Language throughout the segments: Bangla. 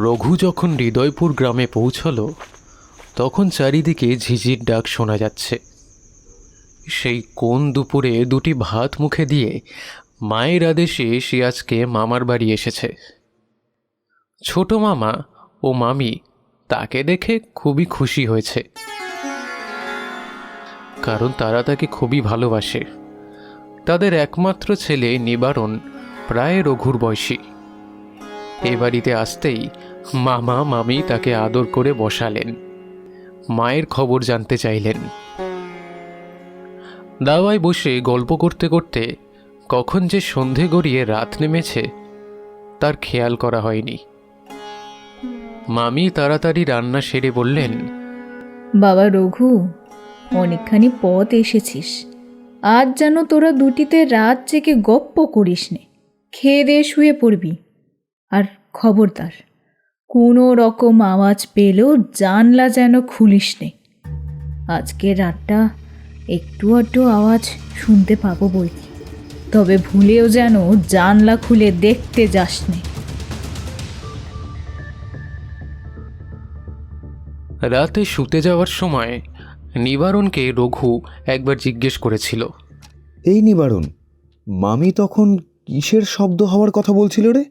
রঘু যখন হৃদয়পুর গ্রামে পৌঁছল, তখন চারিদিকে ঝিঝির ডাক শোনা যাচ্ছে। সেই কোন দুপুরে দুটি ভাত মুখে দিয়ে মায়ের আদেশে সে আজকে মামার বাড়ি এসেছে। ছোট মামা ও মামি তাকে দেখে খুবই খুশি হয়েছে। কারণ তারা তাকে খুবই ভালোবাসে। তাদের একমাত্র ছেলে নিবারণ প্রায় রঘুর বয়সী। এ বাড়িতে আসতেই মামা, মামি তাকে আদর করে বসালেন। মায়ের খবর জানতে চাইলেন। দাওয়ায় বসে গল্প করতে করতে কখন যে সন্ধে গড়িয়ে রাত নেমেছে, তার খেয়াল করা হয়নি। মামি তাড়াতাড়ি রান্না সেরে বললেন, বাবা রঘু, অনেকখানি পথ এসেছিস। আজ যেন তোরা দুটিতে রাত জেগে গপ্প করিস নে খেয়ে দিয়ে শুয়ে পড়বি। আর খবরদার কোনো রকম আওয়াজ পেলেও জানলা যেন খুলিস নে আজকে রাতটা একটু আধটু আওয়াজ শুনতে পাবো বই। তবে ভুলেও যেন জানলা খুলে দেখতে যাস নে রাতে শুতে যাওয়ার সময় নিবারণকে রঘু একবার জিজ্ঞেস করেছিল। এই নিবারণ মামি তখন কিসের শব্দ হওয়ার কথা বলছিল রে?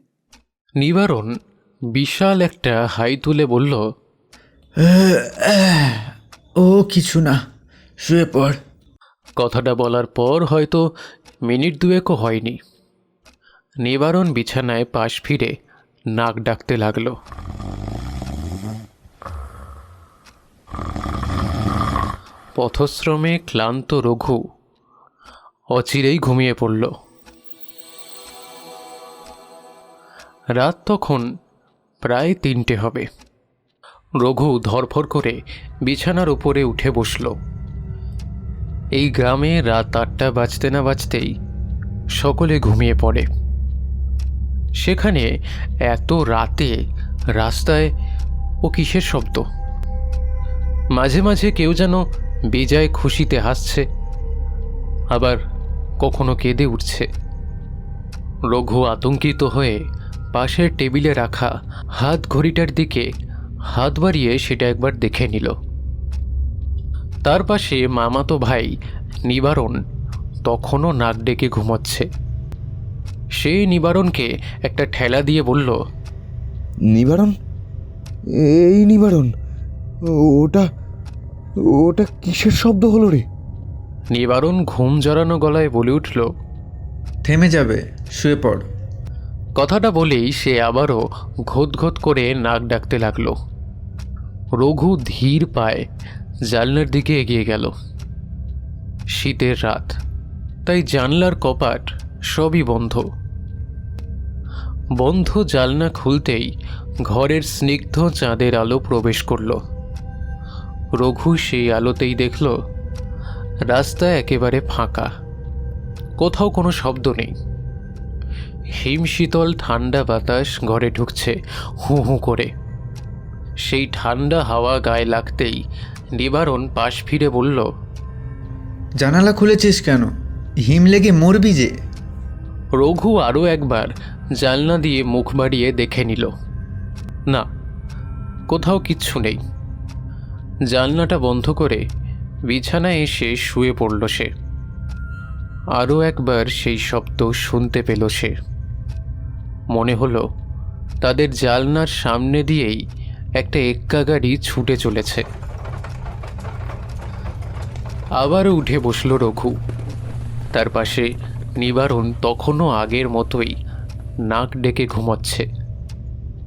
নিবারণ বিশাল একটা হাই তুলে বলল ও কিছু না শুয়ে পড়। কথাটা বলার পর হয়তো মিনিট দুয়েকও হয়নি। নিবারণ বিছানায় পাশ ফিরে নাক ডাকতে লাগল। পথশ্রমে ক্লান্ত রঘু অচিরেই ঘুমিয়ে পড়ল। রাত তখন প্রায় তিনটে হবে। রঘু ধরফর করে বিছানার উপরে উঠে বসল। এই গ্রামে রাত আটটা বাজতে না বাজতেই সকলে ঘুমিয়ে পড়ে। সেখানে এত রাতে রাস্তায় ও কিসের শব্দ? মাঝে মাঝে কেউ যেন বেজায় খুশিতে হাসছে, আবার কখনো কেঁদে উঠছে। রঘু আতঙ্কিত হয়ে পাশের টেবিলে রাখা হাত ঘড়িটার দিকে হাত বাড়িয়ে সেটা একবার দেখে নিল। তার পাশে মামাতো ভাই নিবারণ তখনও নাক ডেকে ঘুমাচ্ছে। সে নিবারণকে একটা ঠেলা দিয়ে বলল নিবারণ? এই নিবারণ ও- ওটা ওটা কিসের শব্দ হলো রে? নিবারণ ঘুম জড়ানো গলায় বলে উঠল থেমে যাবে শুয়ে পড়। কথাটা বলেই সে আবারও ঘোত ঘোত করে নাক ডাকতে লাগল। রঘু ধীর পায়ে জানলার দিকে এগিয়ে গেল। শীতের রাত, তাই জানলার কপাট সবই বন্ধ। বন্ধ জানলা খুলতেই ঘরের স্নিগ্ধ চাঁদের আলো প্রবেশ করল। রঘু সেই আলোতেই দেখল, রাস্তা একেবারে ফাঁকা। কোথাও কোনো শব্দ নেই। হিমশীতল ঠান্ডা বাতাস ঘরে ঢুকছে হু হু করে। সেই ঠান্ডা হাওয়া গায়ে লাগতেই নিবারণ পাশ ফিরে বলল জানালা খুলেছিস কেন? হিম লেগে মরবি যে। রঘু আরও একবার জানলা দিয়ে মুখ বাড়িয়ে দেখে নিল না কোথাও কিচ্ছু নেই। জানলাটা বন্ধ করে বিছানায় এসে শুয়ে পড়ল সে। আরও একবার সেই শব্দ শুনতে পেল সে। মনে হলো তাদের জালনার সামনে দিয়েই একটা এক্কা গাড়ি ছুটে চলেছে। আবারও উঠে বসল রঘু। তার পাশে নিবারণ তখনও আগের মতোই নাক ডেকে ঘুমাচ্ছে।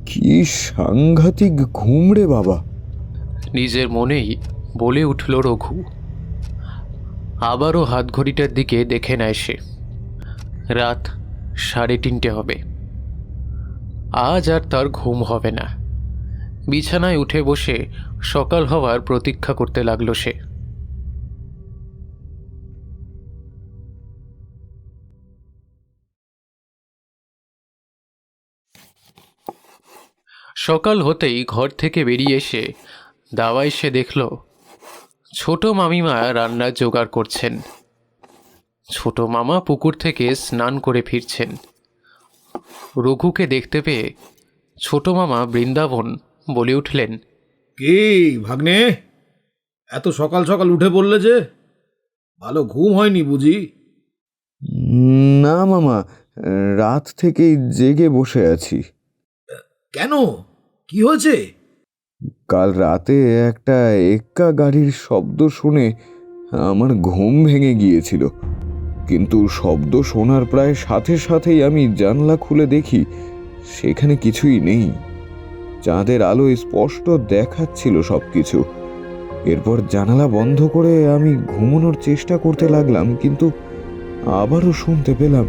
কি সাংঘাতিক ঘুম রে বাবা। নিজের মনেই বলে উঠল রঘু। আবারও হাত ঘড়িটার দিকে দেখে নেয় সে। রাত সাড়ে তিনটে হবে। আজ আর তার ঘুম হবে না। বিছানায় উঠে বসে সকাল হওয়ার প্রতীক্ষা করতে লাগল সে। সকাল হতেই ঘর থেকে বেরিয়ে এসে দাওয়ায় সে দেখল, ছোট মামিমা রান্নার জোগাড় করছেন। ছোট মামা পুকুর থেকে স্নান করে ফিরছেন। রঘুকে দেখতে পেয়ে ছোট মামা বৃন্দাবন বলে উঠলেন কি ভাগ্নে? এত সকাল সকাল উঠে পড়লে যে? ভালো ঘুম হয়নি বুঝি। না মামা রাত থেকেই জেগে বসে আছি। কেন? কি হয়েছে? কাল রাতে একটা এক্কা গাড়ির শব্দ শুনে আমার ঘুম ভেঙে গিয়েছিল। কিন্তু শব্দ শোনার প্রায় সাথে সাথেই আমি জানলা খুলে দেখি সেখানে কিছুই নেই। চাঁদের আলোয় স্পষ্ট দেখাচ্ছিল সব কিছু এরপর জানালা বন্ধ করে আমি ঘুমানোর চেষ্টা করতে লাগলাম, কিন্তু আবারও শুনতে পেলাম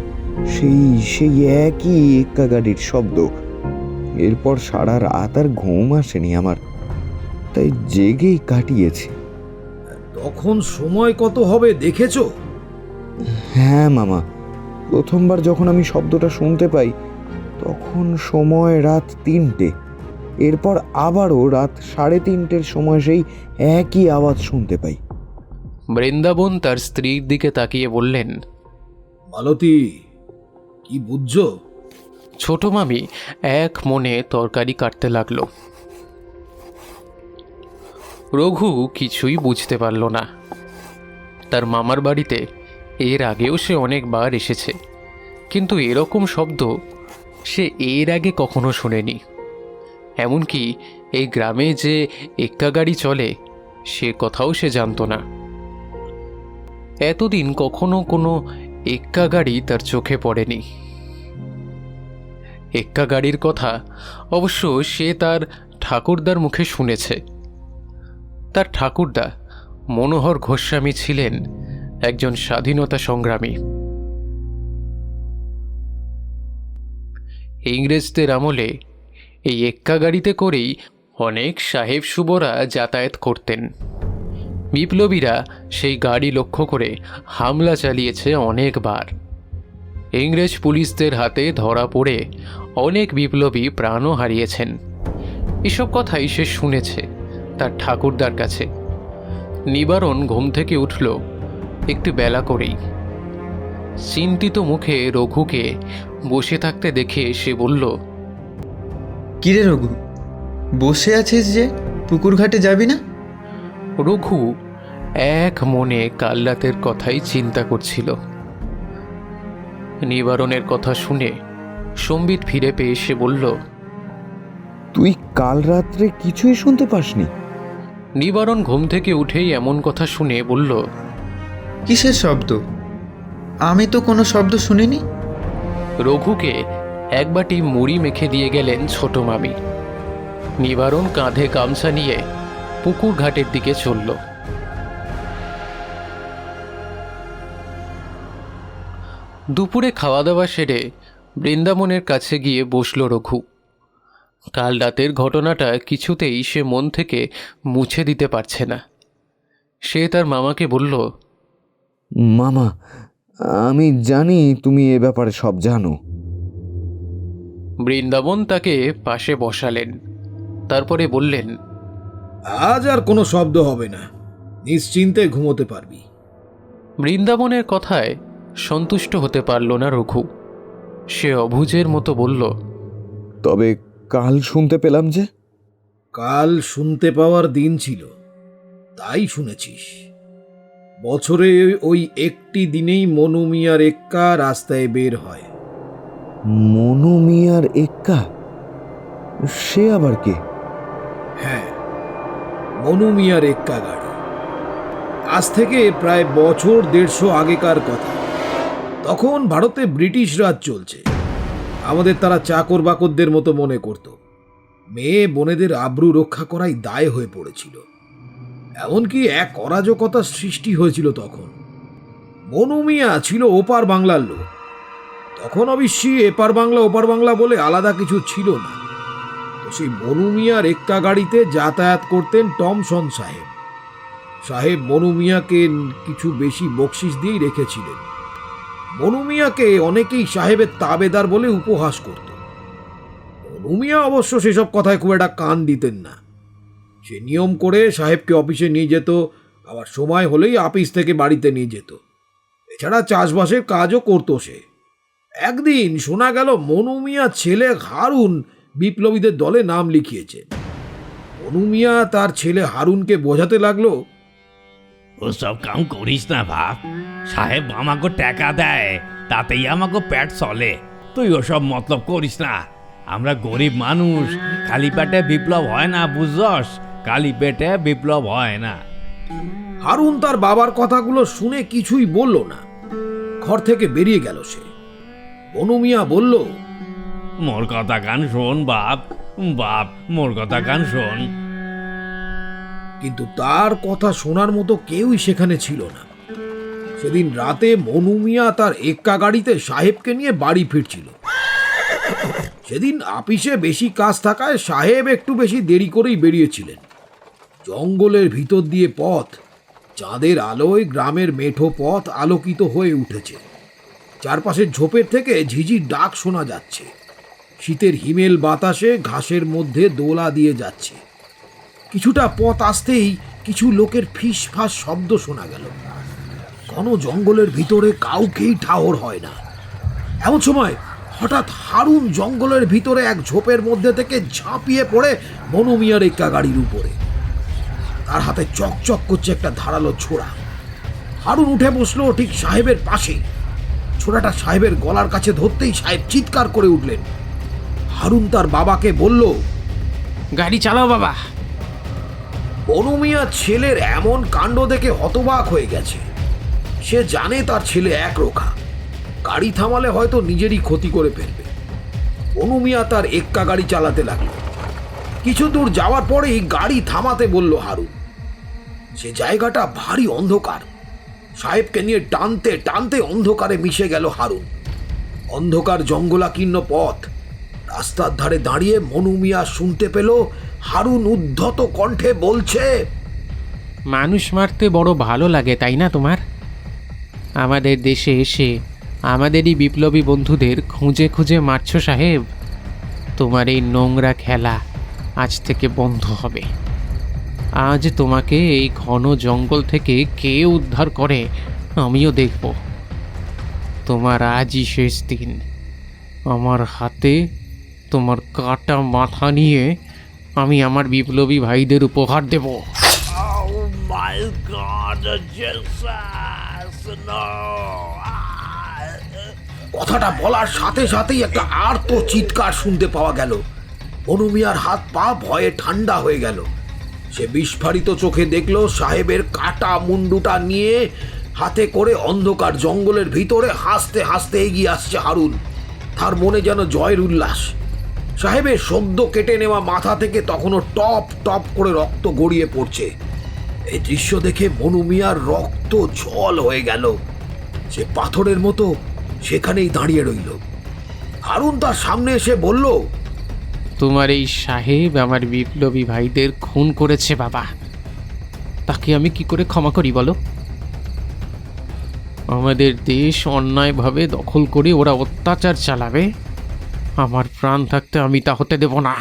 সেই সেই একই এক্কা গাড়ির শব্দ। এরপর সারা রাত আর ঘুম আসেনি আমার, তাই জেগেই কাটিয়েছি। তখন সময় কত হবে দেখেছ? হ্যাঁ মামা। প্রথমবার যখন আমি শব্দটা শুনতে পাই তখন সময় রাত তিনটে। এরপর আবারও রাত সাড়ে তিনটের সময় সেই একই আওয়াজ শুনতে পাই। বৃন্দাবন তার স্ত্রীর দিকে তাকিয়ে বললেন মালতী কি বুঝছ? ছোট মামি এক মনে তরকারি কাটতে লাগল। রঘু কিছুই বুঝতে পারল না। তার মামার বাড়িতে এর আগেও সে অনেকবার এসেছে। কিন্তু এরকম শব্দ সে এর আগে কখনো শোনেনি। এমনকি এই গ্রামে যে এক্কা গাড়ি চলে, সে কথাও সে জানতো না। এতদিন কখনো কোনো এক্কা গাড়ি তার চোখে পড়েনি। এক্কা গাড়ির কথা অবশ্য সে তার ঠাকুরদার মুখে শুনেছে। তার ঠাকুরদা মনোহর গোস্বামী ছিলেন একজন স্বাধীনতা সংগ্রামী। ইংরেজদের আমলে এই এক্কা গাড়িতে করেই অনেক সাহেব সুবরা যাতায়াত করতেন। বিপ্লবীরা সেই গাড়ি লক্ষ্য করে হামলা চালিয়েছে অনেকবার। ইংরেজ পুলিশদের হাতে ধরা পড়ে অনেক বিপ্লবী প্রাণও হারিয়েছেন। এসব কথাই সে শুনেছে তার ঠাকুরদার কাছে। নিবারণ ঘুম থেকে উঠল একটু বেলা করেই। চিন্তিত মুখে রঘুকে বসে থাকতে দেখে সে বলল কিরে রঘু বসে আছিস যে? পুকুর ঘাটে যাবি না? রঘু এক মনে কাল রাতের কথাই চিন্তা করছিল। নিবারণের কথা শুনে সম্বিত ফিরে পেয়ে সে বলল তুই কাল রাত্রে কিছুই শুনতে পাসনি? নিবারণ ঘুম থেকে উঠেই এমন কথা শুনে বলল কিসের শব্দ? আমি তো কোনো শব্দ শুনিনি। রঘুকে এক বাটি মুড়ি মেখে দিয়ে গেলেন ছোট মামি। নিবারণ কাঁধে গামছা নিয়ে পুকুর ঘাটের দিকে চলল। দুপুরে খাওয়া দাওয়া সেরে বৃন্দাবনের কাছে গিয়ে বসল রঘু। কাল রাতের ঘটনাটা কিছুতেই সে মন থেকে মুছে দিতে পারছে না। সে তার মামাকে বলল মামা আমি জানি তুমি এ ব্যাপারে সব জানো। বৃন্দাবন তাকে পাশে বসালেন তারপরে বললেন আজ আর কোনো শব্দ হবে না নিশ্চিন্তে ঘুমোতে পারবি। বৃন্দাবনের কথায় সন্তুষ্ট হতে পারল না রঘু। সে অভুজের মতো বলল তবে কাল শুনতে পেলাম যে? কাল শুনতে পাওয়ার দিন ছিল তাই শুনেছিস। বছরে ওই একটি দিনেই মনু মিয়ার এক্কা রাস্তায় বের হয়। মনু মিয়ার এক্কা? সে আবার কে? হ্যাঁ মনু মিয়ার এক্কা গাড়ি। আজ থেকে প্রায় বছর দেড়শো আগেকার কথা। তখন ভারতে ব্রিটিশ রাজ চলছে। আমাদের তারা চাকর বাকরদের মতো মনে করত। মেয়ে বোনেদের আব্রু রক্ষা করাই দায় হয়ে পড়েছিল। এমনকি এক অরাজকতার সৃষ্টি হয়েছিল তখন। মনু মিয়া ছিল ওপার বাংলার লোক। তখন অবশ্যই এপার বাংলা, ওপার বাংলা বলে আলাদা কিছু ছিল না। তো সেই মনু মিয়ার এক্কা গাড়িতে যাতায়াত করতেন টমসন সাহেব। সাহেব মনু মিয়াকে কিছু বেশি বকশিস দিয়েই রেখেছিলেন। মনু মিয়াকে অনেকেই সাহেবের তাবেদার বলে উপহাস করত। মনু মিয়া অবশ্য সেসব কথায় খুব একটা কান দিতেন না। সে নিয়ম করে সাহেবকে অফিসে নিয়ে যেত, আবার সময় হলেই আপিস থেকে বাড়িতে নিয়ে যেত। এছাড়া চাষবাসের কাজও করতো সে। একদিন শোনা গেল মনু মিয়া ছেলে হারুন বিপ্লবীদের দলে নাম লিখিয়েছে। মনু মিয়া তার ছেলে হারুনকে বোঝাতে লাগল, ওসব কাম করিস না বাপ। সাহেব আমাকে টাকা দেয়, তাতেই আমাকে পেট চলে। তুই ওসব মতলব করিস না। আমরা গরিব মানুষ, খালি পেটে বিপ্লব হয় না, বুঝছস? খালি পেটে বিপ্লব হয় না। হারুন তার বাবার কথাগুলো শুনে কিছুই বলল না। ঘর থেকে বেরিয়ে গেল সে। মনু মিয়া বলল মোর কথা গান শোন বাপ। বাপ মোর কথা গান শোন। কিন্তু তার কথা শোনার মতো কেউই সেখানে ছিল না। সেদিন রাতে মনু মিয়া তার এক্কা গাড়িতে সাহেবকে নিয়ে বাড়ি ফিরছিল। সেদিন আপিসে বেশি কাজ থাকায় সাহেব একটু বেশি দেরি করেই বেরিয়েছিলেন। জঙ্গলের ভিতর দিয়ে পথ, চাঁদের আলোয় গ্রামের মেঠো পথ আলোকিত হয়ে উঠেছে। চারপাশের ঝোপের থেকে ঝিঝির ডাক শোনা যাচ্ছে। শীতের হিমেল বাতাসে ঘাসের মধ্যে দোলা দিয়ে যাচ্ছে। কিছুটা পথ আসতেই কিছু লোকের ফিস ফাস শব্দ শোনা গেল। ঘন জঙ্গলের ভিতরে কাউকেই ঠাহর হয় না। এমন সময় হঠাৎ হারুন জঙ্গলের ভিতরে এক ঝোপের মধ্যে থেকে ঝাঁপিয়ে পড়ে মনোমিয়ার এক্কা গাড়ির উপরে। তার হাতে চকচক করছে একটা ধারালো ছোড়া। হারুন উঠে বসল ঠিক সাহেবের পাশে। ছোড়াটা সাহেবের গলার কাছে ধরতেই সাহেব চিৎকার করে উঠলেন। হারুন তার বাবাকে বলল গাড়ি চালাও বাবা। অনুমিয়া ছেলের এমন কাণ্ড দেখে হতবাক হয়ে গেছে। সে জানে তার ছেলে এক রোখা গাড়ি থামালে হয়তো নিজেরই ক্ষতি করে ফেলবে। অনুমিয়া তার এক্কা গাড়ি চালাতে লাগল। কিছু দূর যাওয়ার পরেই গাড়ি থামাতে বলল হারুন সে জায়গাটা ভারী অন্ধকার। সাহেবকে নিয়ে টানতে টানতে অন্ধকারে মিশে গেল হারুন। অন্ধকার জঙ্গলাকীর্ণ পথ। রাস্তার ধারে দাঁড়িয়ে মনুমিয়া শুনতে পেল, হারুন উদ্ধত কণ্ঠে বলছে, মানুষ মারতে বড় ভালো লাগে, তাই না তোমার? আমাদের দেশে এসে আমাদেরই বিপ্লবী বন্ধুদের খুঁজে খুঁজে মারছ সাহেব। তোমার এই নোংরা খেলা আজ থেকে বন্ধ হবে। আজ তোমাকে এই ঘন জঙ্গল থেকে কে উদ্ধার করে আমিও দেখব। তোমার আজই শেষ দিন। আমার হাতে তোমার কাটা মাথা নিয়ে আমি আমার বিপ্লবী ভাইদের উপহার দেবো। Oh! কথাটা বলার সাথে সাথেই একটা আর্ত চিৎকার শুনতে পাওয়া গেল। অনুমিয়ার হাত পা ভয়ে ঠান্ডা হয়ে গেল। সে বিস্ফারিত চোখে দেখল সাহেবের কাটা মুন্ডুটা নিয়ে হাতে করে অন্ধকার জঙ্গলের ভিতরে হাসতে হাসতে এগিয়ে আসছে হারুন। তার মনে যেন জয়ের উল্লাস। সাহেবের সদ্য কেটে নেওয়া মাথা থেকে তখনও টপ টপ করে রক্ত গড়িয়ে পড়ছে। এই দৃশ্য দেখে মনুমিয়ার রক্ত জল হয়ে গেল। সে পাথরের মতো সেখানেই দাঁড়িয়ে রইল। হারুন তার সামনে এসে বলল তোমার এই সাহেব আমার বিপ্লবী ভাইদের খুন করেছে, বাবা। তাকে আমি কি করে ক্ষমা করি, বলো? আমাদের দেশ অন্যায়ভাবে দখল করে ওরা অত্যাচার চালাবে। আমার প্রাণ থাকতে আমি তা হতে দেব না।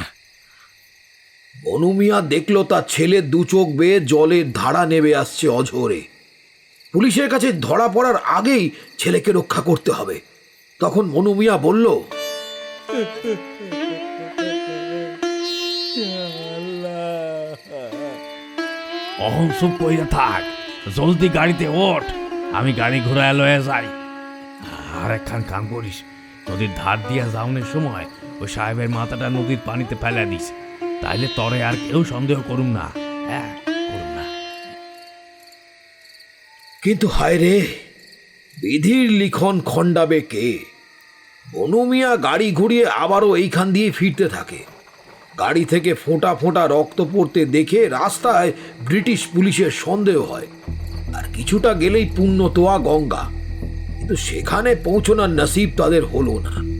অনুমিয়া দেখল তার ছেলে দু চোখ বেয়ে জলের ধারা নেমে আসছে অঝোরে। পুলিশের কাছে ধরা পড়ার আগেই ছেলেকে রক্ষা করতে হবে। তখন মনুমিয়া বলল অহং চুপ কইরা থাক। জলদি গাড়িতে ওঠ। আমি গাড়ি ঘোরায় লয়ে যাই। আর একখান কাম করিস। নদীর ধার দিয়া যাওনের সময়, ওই সাহেবের মাথাটা নদীর পানিতে ফেলে দিস। তাইলে তরে আর কেউ সন্দেহ করুম না। হ্যাঁ করুম না। কিন্তু হায় রে, বিধির লিখন খণ্ডাবে কে? অনুমিয়া গাড়ি ঘুরিয়ে আবারও এইখান দিয়ে ফিরতে থাকে। গাড়ি থেকে ফোঁটা ফোঁটা রক্ত পড়তে দেখে রাস্তায় ব্রিটিশ পুলিশের সন্দেহ হয়। আর কিছুটা গেলেই পুণ্যতোয়া গঙ্গা। কিন্তু সেখানে পৌঁছানোর নসিব তাদের হলো না।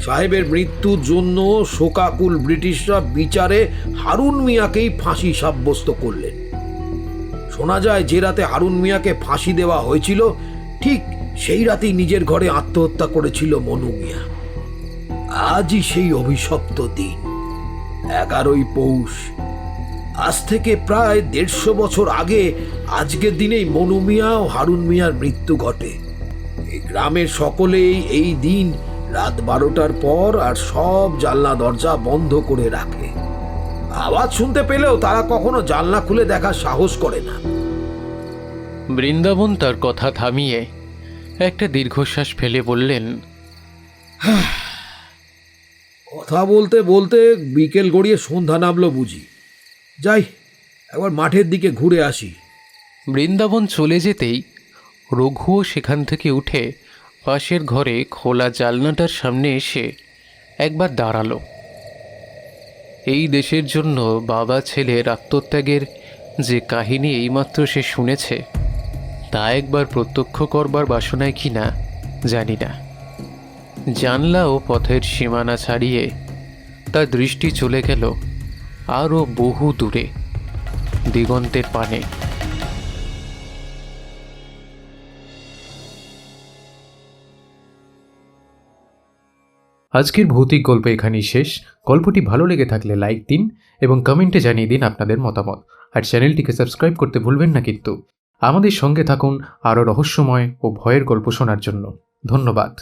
সাহেবের মৃত্যুর জন্য শোকাকুল ব্রিটিশরা বিচারে হারুন মিয়াকেই ফাঁসি সাব্যস্ত করলেন। শোনা যায় যে রাতে হারুন মিয়াকে ফাঁসি দেওয়া হয়েছিল, ঠিক সেই রাতেই নিজের ঘরে আত্মহত্যা করেছিল মনু মিয়া। আজই সেই অভিশপ্ত দিন। এগারোই পৌষ। আজ থেকে প্রায় দেড়শো বছর আগে আজকের দিনেই মনু মিয়া ও হারুন মিয়ার মৃত্যু ঘটে। এই গ্রামের সকলেই এই দিন রাত বারোটার পর আর সব জানলা দরজা বন্ধ করে রাখে। আওয়াজ শুনতে পেলেও তারা কখনো জানলা খুলে দেখার সাহস করে না। বৃন্দাবন তার কথা থামিয়ে একটা দীর্ঘশ্বাস ফেলে বললেন কথা বলতে বলতে বিকেল গড়িয়ে সন্ধ্যা নামলো বুঝি। যাই, একবার মাঠের দিকে ঘুরে আসি। বৃন্দাবন চলে যেতেই রঘুও সেখান থেকে উঠে পাশের ঘরে খোলা জালনাটার সামনে এসে একবার দাঁড়াল। এই দেশের জন্য বাবা ছেলের আত্মত্যাগের যে কাহিনী এইমাত্র সে শুনেছে, তা একবার প্রত্যক্ষ করবার বাসনায় কি না জানি না। জানলা ও পথের সীমানা ছাড়িয়ে তার দৃষ্টি চলে গেল আরও বহু দূরে, দিগন্তের পানে। আজকের ভৌতিক গল্প এখানেই শেষ। গল্পটি ভালো লেগে থাকলে লাইক দিন এবং কমেন্টে জানিয়ে দিন আপনাদের মতামত। আর চ্যানেলটিকে সাবস্ক্রাইব করতে ভুলবেন না কিন্তু। আমাদের সঙ্গে থাকুন আরও রহস্যময় ও ভয়ের গল্প শোনার জন্য। ধন্যবাদ।